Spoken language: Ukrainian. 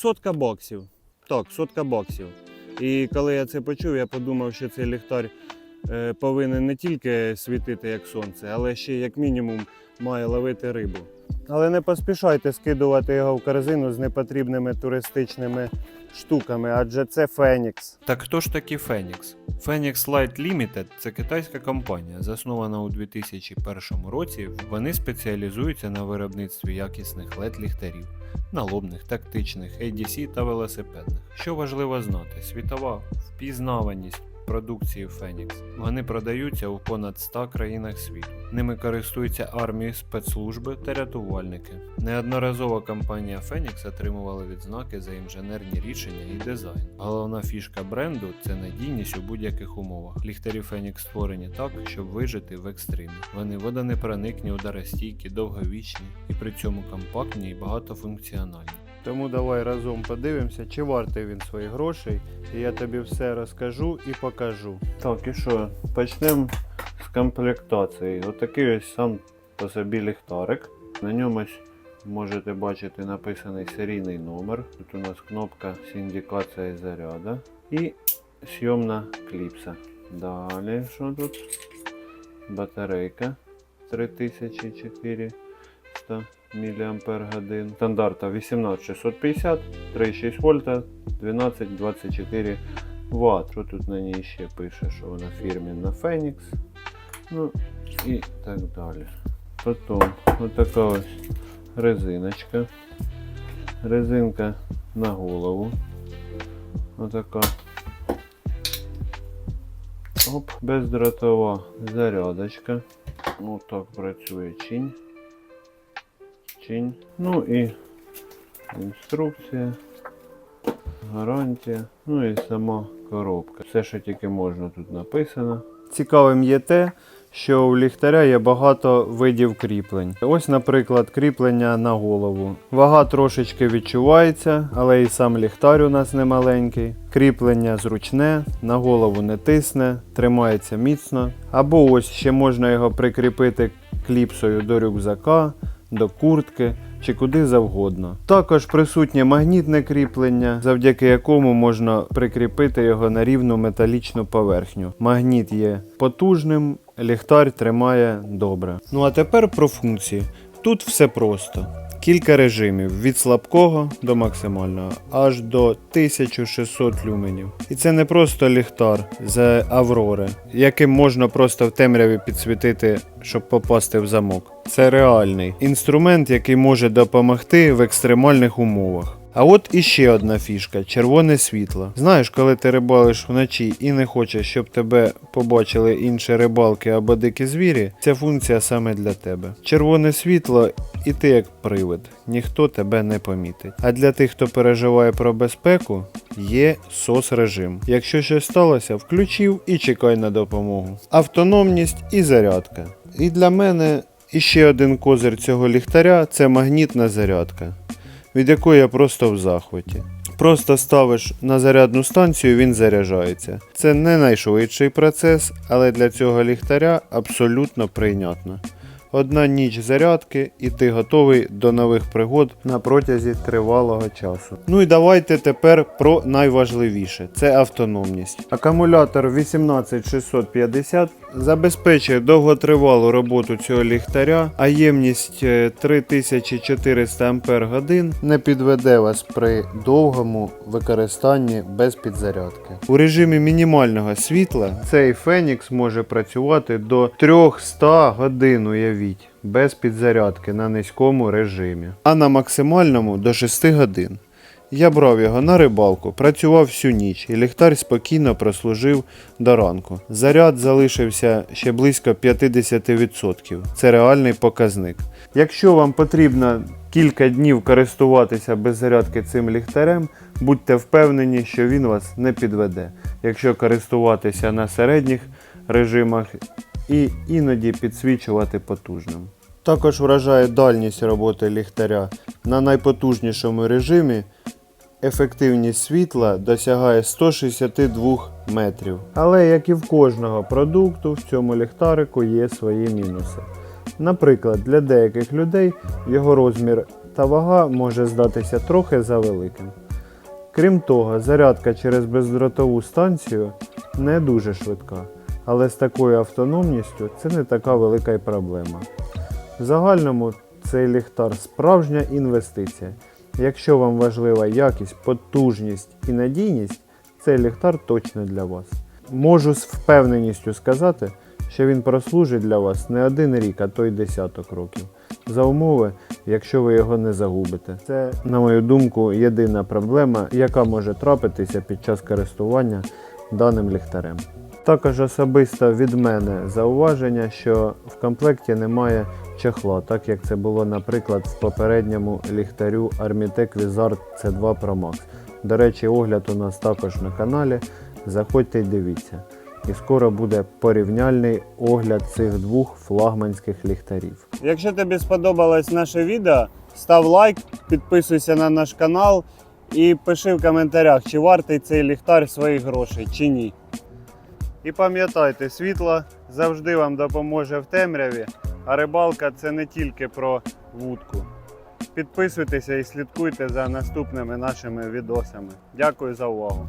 сотка баксів. Так, сотка баксів. І коли я це почув, я подумав, що цей ліхтар е, повинен не тільки світити як сонце, але ще як мінімум має ловити рибу. Але не поспішайте скидувати його в корзину з непотрібними туристичними штуками, адже це Фенікс. Так хто ж таки Phoenix? Phoenix Light Limited – це китайська компанія, заснована у 2001 році. Вони спеціалізуються на виробництві якісних led ліхтарів, налобних, тактичних, ADC та велосипедних. Що важливо знати, світова впізнаваність продукції Phoenix. Вони продаються у понад 100 країнах світу. Ними користуються армії, спецслужби та рятувальники. Неодноразово компанія Phoenix отримувала відзнаки за інженерні рішення і дизайн. Головна фішка бренду це надійність у будь-яких умовах. Ліхтарі Phoenix створені так, щоб вижити в екстримі. Вони водонепроникні, ударостійкі, довговічні і при цьому компактні і багатофункціональні. Тому давай разом подивимося, чи вартий він своїх грошей. І я тобі все розкажу і покажу. Так, і що? Почнемо з комплектації. Отакий ось сам по собі ліхтарик. На ньому можете бачити написаний серійний номер. Тут у нас кнопка з індикацією заряду і зйомна кліпса. Далі, що тут? Батарейка 3400 мАч. Стандарта 18650, 3,6 вольта, 12-24 Вт. Що тут на ній ще пише, що вона фірмінна Phoenix. Ну і так далі. Потім отака ось резиночка. Резинка на голову. Отака. Оп, бездротова зарядочка. Ну так працює чинь. Чинь. Ну і інструкція, гарантія, ну і сама коробка. Все, що тільки можна тут написано. Цікавим є те, що у ліхтаря є багато видів кріплень. Ось, наприклад, кріплення на голову. Вага трошечки відчувається, але і сам ліхтар у нас не маленький. Кріплення зручне, на голову не тисне, тримається міцно. Або ось ще можна його прикріпити кліпсою до рюкзака, до куртки чи куди завгодно. Також присутнє магнітне кріплення, завдяки якому можна прикріпити його на рівну металічну поверхню. Магніт є потужним, ліхтар тримає добре. Ну а тепер про функції. Тут все просто. Кілька режимів від слабкого до максимального, аж до 1600 люменів. І це не просто ліхтар з Аврори, яким можна просто в темряві підсвітити, щоб попасти в замок. Це реальний інструмент, який може допомогти в екстремальних умовах. А от іще одна фішка червоне світло. Знаєш, коли ти рибалиш вночі і не хочеш, щоб тебе побачили інші рибалки або дикі звірі, ця функція саме для тебе. Червоне світло, і ти як привид, ніхто тебе не помітить. А для тих, хто переживає про безпеку, є сос режим. Якщо щось сталося, включив і чекай на допомогу. Автономність і зарядка. І для мене іще один козир цього ліхтаря це магнітна зарядка від якої я просто в захваті. Просто ставиш на зарядну станцію, він заряджається. Це не найшвидший процес, але для цього ліхтаря абсолютно прийнятно. Одна ніч зарядки, і ти готовий до нових пригод на протязі тривалого часу. Ну і давайте тепер про найважливіше це автономність. Акумулятор 18650 забезпечує довготривалу роботу цього ліхтаря, а ємність е, 3400 Ах не підведе вас при довгому використанні без підзарядки. У режимі мінімального світла цей Фенікс може працювати до 300 годин, уявіть, без підзарядки на низькому режимі, а на максимальному до 6 годин. Я брав його на рибалку, працював всю ніч, і ліхтар спокійно прослужив до ранку. Заряд залишився ще близько 50%. Це реальний показник. Якщо вам потрібно кілька днів користуватися без зарядки цим ліхтарем, будьте впевнені, що він вас не підведе. Якщо користуватися на середніх режимах і іноді підсвічувати потужним. Також вражає дальність роботи ліхтаря на найпотужнішому режимі ефективність світла досягає 162 метрів. Але як і в кожного продукту, в цьому ліхтарику є свої мінуси. Наприклад, для деяких людей його розмір та вага може здатися трохи завеликим. Крім того, зарядка через бездротову станцію не дуже швидка, але з такою автономністю це не така велика й проблема. В загальному цей ліхтар справжня інвестиція. Якщо вам важлива якість, потужність і надійність, цей ліхтар точно для вас. Можу з впевненістю сказати, що він прослужить для вас не один рік, а то й десяток років. За умови, якщо ви його не загубите. Це, на мою думку, єдина проблема, яка може трапитися під час користування даним ліхтарем. Також особисто від мене зауваження, що в комплекті немає чехла, так як це було, наприклад, в попередньому ліхтарю Armitec Wizard C2 Pro Max. До речі, огляд у нас також на каналі. Заходьте і дивіться. І скоро буде порівняльний огляд цих двох флагманських ліхтарів. Якщо тобі сподобалось наше відео, став лайк, підписуйся на наш канал і пиши в коментарях, чи вартий цей ліхтар своїх грошей, чи ні. І пам'ятайте, світло завжди вам допоможе в темряві, а рибалка це не тільки про вудку. Підписуйтеся і слідкуйте за наступними нашими відосами. Дякую за увагу!